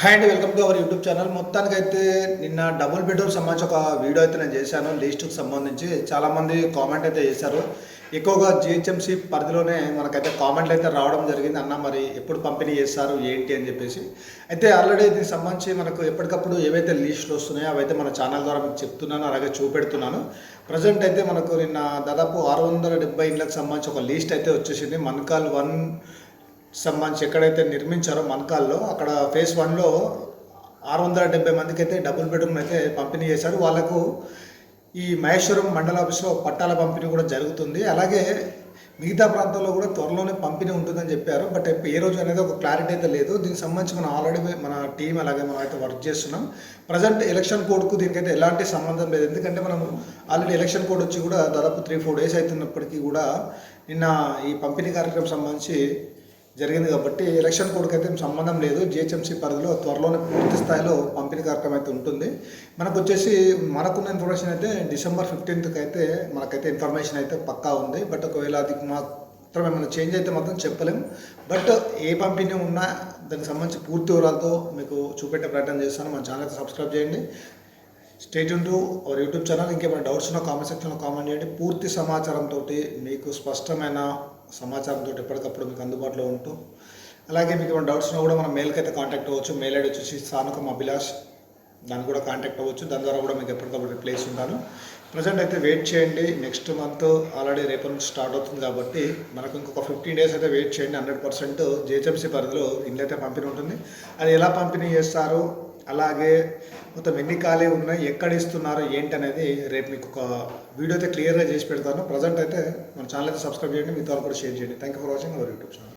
Hi అండి welcome to our YouTube channel మొత్తానికి అయితే నిన్న డబుల్ బెడ్రూమ్ సంబంధించి ఒక వీడియో అయితే నేను చేశాను. లిస్టుకు సంబంధించి చాలామంది కామెంట్ అయితే చేశారు. ఎక్కువగా జిహెచ్ఎంసీ పరిధిలోనే మనకైతే కామెంట్లు అయితే రావడం జరిగింది. అన్న మరి ఎప్పుడు పంపిణీ చేస్తారు? ఏంటి? అని చెప్పేసి. అయితే ఆల్రెడీ దీనికి సంబంధించి మనకు ఎప్పటికప్పుడు ఏవైతే లిస్టులు వస్తున్నాయో అవైతే మన ఛానల్ ద్వారా మీకు చెప్తున్నాను. అలాగే చూపెడుతున్నాను. ప్రజెంట్ అయితే మనకు నిన్న దాదాపు ఆరు వందల డెబ్బై ఇళ్ళకి సంబంధించి ఒక లిస్ట్ అయితే వచ్చేసింది. మన్కాల్ వన్ సంబంధించి ఎక్కడైతే నిర్మించారో మణకాల్లో అక్కడ ఫేజ్ వన్లో ఆరు వందల డెబ్బై మందికి అయితే డబుల్ బెడ్రూమ్ అయితే పంపిణీ చేశారు. వాళ్ళకు ఈ మహేశ్వరం మండల ఆఫీస్లో పట్టాల పంపిణీ కూడా జరుగుతుంది. అలాగే మిగతా ప్రాంతాల్లో కూడా త్వరలోనే పంపిణీ ఉంటుందని చెప్పారు. బట్ ఏ రోజు అనేది ఒక క్లారిటీ అయితే లేదు. దీనికి సంబంధించి మనం ఆల్రెడీ మన టీం అలాగే మనం అయితే వర్క్ చేస్తున్నాం. ప్రజెంట్ ఎలక్షన్ కోడ్కు దీనికైతే ఎలాంటి సంబంధం లేదు. ఎందుకంటే మనం ఆల్రెడీ ఎలక్షన్ కోడ్ వచ్చి కూడా దాదాపు త్రీ ఫోర్ డేస్ అవుతున్నప్పటికీ కూడా నిన్న ఈ పంపిణీ కార్యక్రమం సంబంధించి జరిగింది కాబట్టి ఎలక్షన్ కోడ్కి అయితే సంబంధం లేదు. జిహెచ్ఎంసీ పరిధిలో త్వరలోనే పూర్తి స్థాయిలో పంపిణీ కార్యక్రమం అయితే ఉంటుంది. మనకు వచ్చేసి మనకున్న ఇన్ఫర్మేషన్ అయితే డిసెంబర్ ఫిఫ్టీన్త్కి అయితే మనకైతే ఇన్ఫర్మేషన్ అయితే పక్కా ఉంది. బట్ ఒకవేళ అది మాత్రం ఏమైనా చేంజ్ అయితే మాత్రం చెప్పలేము బట్ ఏ పంపిణీ ఉన్నా దానికి సంబంధించి పూర్తి వివరాలతో మీకు చూపెట్టే ప్రయత్నం చేస్తాను. మన ఛానల్ సబ్స్క్రైబ్ చేయండి. State to our YouTube channel ఇంకేమైనా డౌట్స్ ఉన్నా కామెంట్ సెక్షన్లో కామెంట్ చేయండి. పూర్తి సమాచారంతో మీకు స్పష్టమైన సమాచారంతో ఎప్పటికప్పుడు మీకు అందుబాటులో ఉంటూ అలాగే మీకు ఏమైనా డౌట్స్ ఉన్నా కూడా మనం మెయిల్కి అయితే కాంటాక్ట్ అవ్వచ్చు మెయిల్ ఐడి వచ్చేసి సానుకం అభిలాష్ దాన్ని కూడా కాంటాక్ట్ అవ్వచ్చు దాని ద్వారా కూడా మీకు ఎప్పటికప్పుడు రిప్లేస్ ఉంటాను. ప్రజెంట్ అయితే వెయిట్ చేయండి నెక్స్ట్ మంత్ ఆల్రెడీ రేపటి నుంచి స్టార్ట్ అవుతుంది కాబట్టి మనకు ఇంకొక ఫిఫ్టీన్ డేస్ అయితే వెయిట్ చేయండి హండ్రెడ్ పర్సెంట్ జిహెచ్ఎంసీ పరిధిలో ఇల్లు అయితే పంపిణీ ఉంటుంది. అది ఎలా పంపిణీ చేస్తారు? అలాగే మొత్తం ఎన్ని ఖాళీ ఉన్నాయి ఎక్కడ ఇస్తున్నారు ఏంటి అనేది రేపు మీకు ఒక వీడియో అయితే క్లియర్గా చేసి పెడతాను. ప్రజెంట్ అయితే మన ఛానల్ అయితే సబ్స్క్రైబ్ చేయండి మీ కూడా షేర్ చేయండి. Thank you for watching our YouTube channel